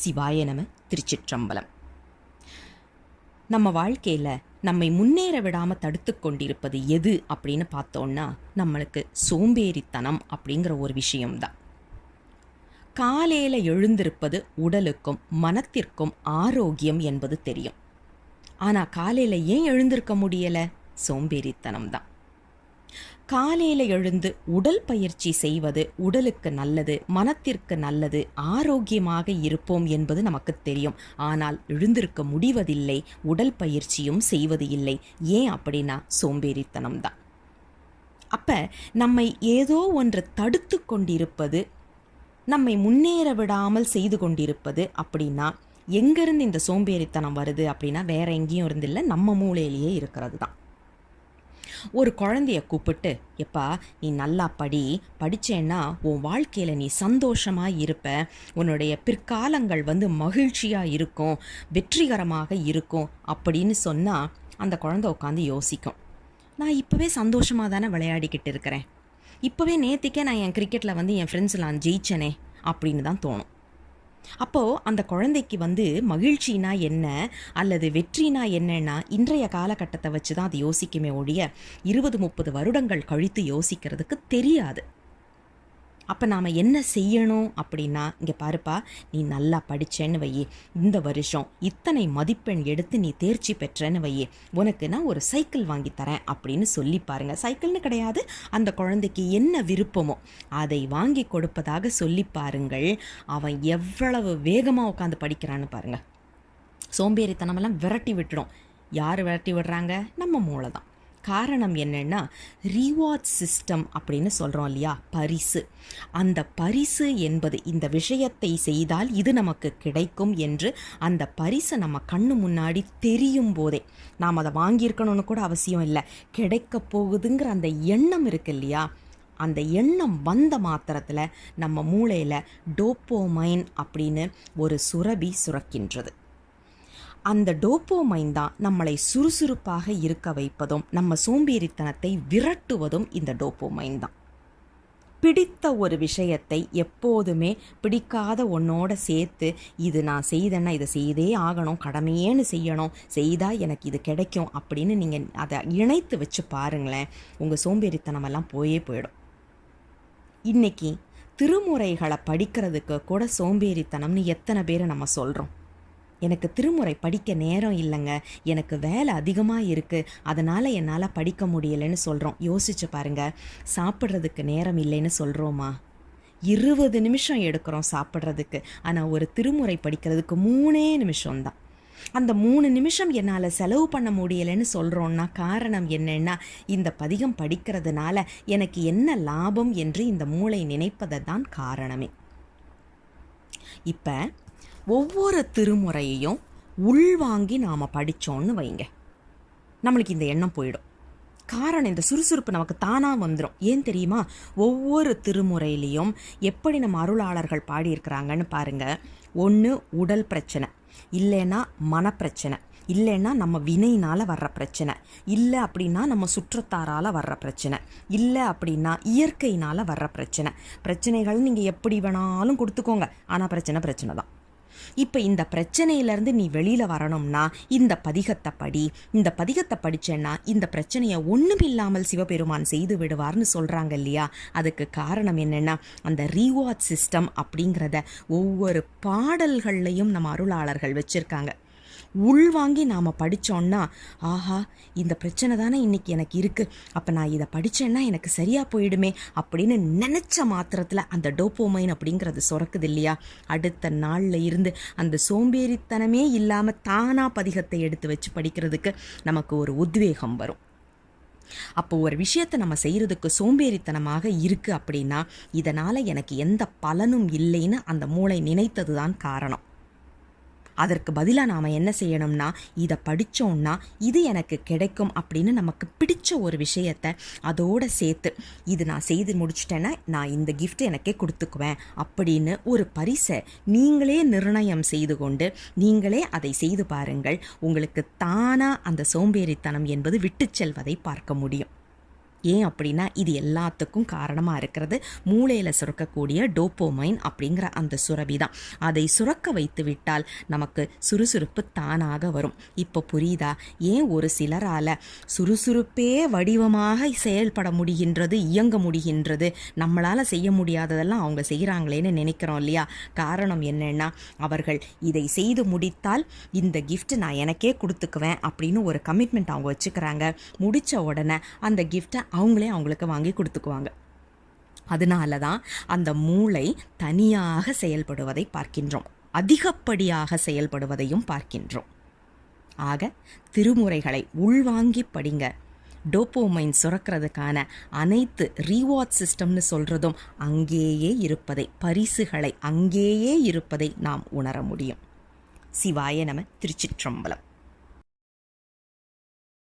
சிவாய நம திருச்சிற்றம்பலம். நம்ம வாழ்க்கையில் நம்மை முன்னேற விடாமல் தடுத்து கொண்டிருப்பது எது அப்படின்னு பார்த்தோன்னா நம்மளுக்கு சோம்பேறித்தனம் அப்படிங்கிற ஒரு விஷயம்தான். காலையில் எழுந்திருப்பது உடலுக்கும் மனத்திற்கும் ஆரோக்கியம் என்பது தெரியும். ஆனால் காலையில் ஏன் எழுந்திருக்க முடியலை? சோம்பேறித்தனம் தான் காலையில் எழுந்து உடல் பயிற்சி செய்வது உடலுக்கு நல்லது மனத்திற்கு நல்லது ஆரோக்கியமாக இருப்போம் என்பது நமக்கு தெரியும். ஆனால் எழுந்திருக்க முடிவதில்லை உடல் பயிற்சியும் செய்வது இல்லை. ஏன் அப்படின்னா சோம்பேறித்தனம்தான் அப்போ நம்மை ஏதோ ஒன்று தடுத்து கொண்டிருப்பது நம்மை முன்னேற விடாமல் செய்து கொண்டிருப்பது அப்படின்னா எங்கேருந்து இந்த சோம்பேறித்தனம் வருது அப்படின்னா வேற எங்கேயும் இருந்தில்லை நம்ம மூளையிலேயே இருக்கிறது தான். ஒரு குழந்தைய கூப்பிட்டு எப்பா நீ நல்லா படி. படிச்சேன்னா உன் வாழ்க்கையில் நீ சந்தோஷமாக இருப்ப. உன்னுடைய பிற்காலங்கள் வந்து மகிழ்ச்சியாக இருக்கும். வெற்றிகரமாக இருக்கும். அப்படின்னு சொன்னால் அந்த குழந்தை உட்காந்து யோசிக்கும். நான் இப்போவே சந்தோஷமாக தானே விளையாடிக்கிட்டு இருக்கிறேன். இப்போவே நேற்றுக்கே நான் என் கிரிக்கெட்டில் வந்து என் ஃப்ரெண்ட்ஸ் நான் ஜெயிச்சனே. அப்படின்னு தான் தோணும். அப்போது அந்த குழந்தைக்கு வந்து மகிழ்ச்சினா என்ன? அல்லது வெற்றினா என்னன்னா இன்றைய காலகட்டத்தை வச்சு தான் அது யோசிக்குமே ஒழிய இருபது முப்பது வருடங்கள் கழித்து யோசிக்கிறதுக்கு தெரியாது. அப்போ நாம் என்ன செய்யணும் அப்படின்னா இங்கே பாருப்பா நீ நல்லா படித்தேன்னு வையே. இந்த வருஷம் இத்தனை மதிப்பெண் எடுத்து நீ தேர்ச்சி பெற்றேன்னு வையே. உனக்கு நான் ஒரு சைக்கிள் வாங்கி தரேன் அப்படின்னு சொல்லி பாருங்க. சைக்கிள்னு கிடையாது அந்த குழந்தைக்கு என்ன விருப்பமோ அதை வாங்கி கொடுப்பதாக சொல்லி பாருங்கள். அவன் எவ்வளவு வேகமாக உட்காந்து படிக்கிறான்னு பாருங்க. சோம்பேறித்தனமெல்லாம் விரட்டி விட்டுடும். யார் விரட்டி விடுறாங்க? நம்ம மூளை தான் காரணம் என்னென்னா ரிவார்ட் சிஸ்டம் அப்படின்னு சொல்கிறோம் இல்லையா? பரிசு. அந்த பரிசு என்பது இந்த விஷயத்தை செய்தால் இது நமக்கு கிடைக்கும் என்று அந்த பரிசை நம்ம கண்ணு முன்னாடி தெரியும் போதே நாம் அதை வாங்கியிருக்கணும்னு கூட அவசியம் இல்லை. கிடைக்க போகுதுங்கிற அந்த எண்ணம் இருக்கு இல்லையா? அந்த எண்ணம் வந்த மாத்திரத்தில் நம்ம மூளையில் டோப்போமைன் அப்படின்னு ஒரு சுரபி சுரக்கின்றது. அந்த டோப்போமைன் தான் நம்மளை சுறுசுறுப்பாக இருக்க வைப்பதும் நம்ம சோம்பேறித்தனத்தை விரட்டுவதும் இந்த டோப்போமைன் தான். பிடித்த ஒரு விஷயத்தை எப்போதுமே பிடிக்காத ஒன்னோட சேர்த்து இது நான் செய்தேன்னா இதை செய்தே ஆகணும் கடமையேன்னு செய்யணும் செய்தால் எனக்கு இது கிடைக்கும் அப்படின்னு நீங்கள் அதை இணைத்து வச்சு பாருங்களேன் உங்கள் சோம்பேறித்தனமெல்லாம் போயே போயிடும். இன்னைக்கு திருமுறைகளை படிக்கிறதுக்கு கூட சோம்பேறித்தனம்னு எத்தனை பேர் நம்ம சொல்கிறோம் எனக்கு திருமுறை படிக்க நேரம் இல்லைங்க. எனக்கு வேலை அதிகமாக இருக்குது அதனால் என்னால் படிக்க முடியலைன்னு சொல்கிறோம் யோசிச்சு பாருங்க. சாப்பிட்றதுக்கு நேரம் இல்லைன்னு சொல்கிறோமா இருபது நிமிஷம் எடுக்கிறோம் சாப்பிட்றதுக்கு. ஆனால் ஒரு திருமுறை படிக்கிறதுக்கு மூணே நிமிஷம்தான் அந்த மூணு நிமிஷம் என்னால் செலவு பண்ண முடியலைன்னு சொல்கிறோன்னா காரணம் என்னென்னா இந்த பதிகம் படிக்கிறதுனால எனக்கு என்ன லாபம் என்று இந்த மூளை நினைப்பதை தான் காரணமே. இப்போ ஒவ்வொரு திருமுறையையும் உள்வாங்கி நாம் படித்தோன்னு வைங்க. நம்மளுக்கு இந்த எண்ணம் போயிடும். காரணம் இந்த சுறுசுறுப்பு நமக்கு தானாக வந்துடும் ஏன் தெரியுமா? ஒவ்வொரு திருமுறையிலையும் எப்படி நம்ம அருளாளர்கள் பாடியிருக்கிறாங்கன்னு பாருங்கள் ஒன்று உடல் பிரச்சனை. இல்லைன்னா மனப்பிரச்சனை. இல்லைன்னா நம்ம வினையினால் வர்ற பிரச்சனை. இல்லை அப்படின்னா நம்ம சுற்றத்தாரால் வர்ற பிரச்சனை. இல்லை அப்படின்னா இயற்கையினால் வர்ற பிரச்சனை. பிரச்சனைகள் நீங்கள் எப்படி வேணாலும் கொடுத்துக்கோங்க. ஆனால் பிரச்சனை பிரச்சனை தான் இப்போ இந்த பிரச்சனையிலேருந்து நீ வெளியில் வரணும்னா இந்த பதிகத்தை படி. இந்த பதிகத்தை படித்தேன்னா இந்த பிரச்சனையை ஒன்றும் இல்லாமல் சிவபெருமான் செய்து விடுவார்னு சொல்கிறாங்க இல்லையா? அதுக்கு காரணம் என்னென்னா அந்த ரீவார்ட் சிஸ்டம் அப்படிங்கிறத ஒவ்வொரு பாடல்கள்லையும் நம்ம அருளாளர்கள் வச்சுருக்காங்க. உள்வாங்கி நாம் படித்தோன்னா ஆஹா இந்த பிரச்சனை தானே இன்றைக்கி எனக்கு இருக்குது அப்போ நான் இதை படித்தேன்னா எனக்கு சரியாக போயிடுமே அப்படின்னு நினச்ச மாத்திரத்தில் அந்த டோப்போமைன் அப்படிங்கிறது சுரக்குது இல்லையா? அடுத்த நாளில் இருந்து அந்த சோம்பேறித்தனமே இல்லாமல் தானாக பதிகத்தை எடுத்து வச்சு படிக்கிறதுக்கு நமக்கு ஒரு உத்வேகம் வரும். அப்போ ஒரு விஷயத்தை நம்ம செய்கிறதுக்கு சோம்பேறித்தனமாக இருக்குது அப்படின்னா இதனால் எனக்கு எந்த பலனும் இல்லைன்னு அந்த மூளை நினைத்தது தான் காரணம். அதற்கு பதிலாக நாம் என்ன செய்யணும்னா இதை படித்தோம்னா இது எனக்கு கிடைக்கும் அப்படின்னு நமக்கு பிடிச்ச ஒரு விஷயத்தை அதோடு சேர்த்து இது நான் செய்து முடிச்சிட்டேன்னா நான் இந்த கிஃப்ட் எனக்கே கொடுத்துக்குவேன் அப்படின்னு ஒரு பரிசை நீங்களே நிர்ணயம் செய்து கொண்டு நீங்களே அதை செய்து பாருங்கள். உங்களுக்கு தானாக அந்த சோம்பேறித்தனம் என்பது விட்டு செல்வதை பார்க்க முடியும். ஏன் அப்படின்னா இது எல்லாத்துக்கும் காரணமாக இருக்கிறது. மூளையில் சுரக்கக்கூடிய டோப்போமைன் அப்படிங்கிற அந்த சுரபி தான். அதை சுரக்க வைத்து விட்டால் நமக்கு சுறுசுறுப்பு தானாக வரும். இப்போ புரியுதா? ஏன் ஒரு சிலரால் சுறுசுறுப்பே வடிவமாக செயல்பட முடிகின்றது இயங்க முடிகின்றது நம்மளால் செய்ய முடியாததெல்லாம் அவங்க செய்கிறாங்களேன்னு நினைக்கிறோம் இல்லையா? காரணம் என்னென்னா அவர்கள் இதை செய்து முடித்தால் இந்த கிஃப்ட் நான் எனக்கே கொடுத்துக்குவேன் அப்படின்னு ஒரு கமிட்மெண்ட் அவங்க வச்சுக்கிறாங்க. முடித்த உடனே அந்த கிஃப்ட்டை அவங்களே அவங்களுக்கு வாங்கி கொடுத்துக்குவாங்க. அதனால தான் அந்த மூளை தனியாக செயல்படுவதை பார்க்கின்றோம். அதிகப்படியாக செயல்படுவதையும் பார்க்கின்றோம். ஆக திருமுறைகளை உள்வாங்கி படிங்க. டோப்போமைன் சுரக்கிறதுக்கான அனைத்து ரீவார்ட் சிஸ்டம்னு சொல்கிறதும் அங்கேயே இருப்பதை பரிசுகளை அங்கேயே இருப்பதை நாம் உணர முடியும். சிவாய நம திருச்சிற்றம்பலம்.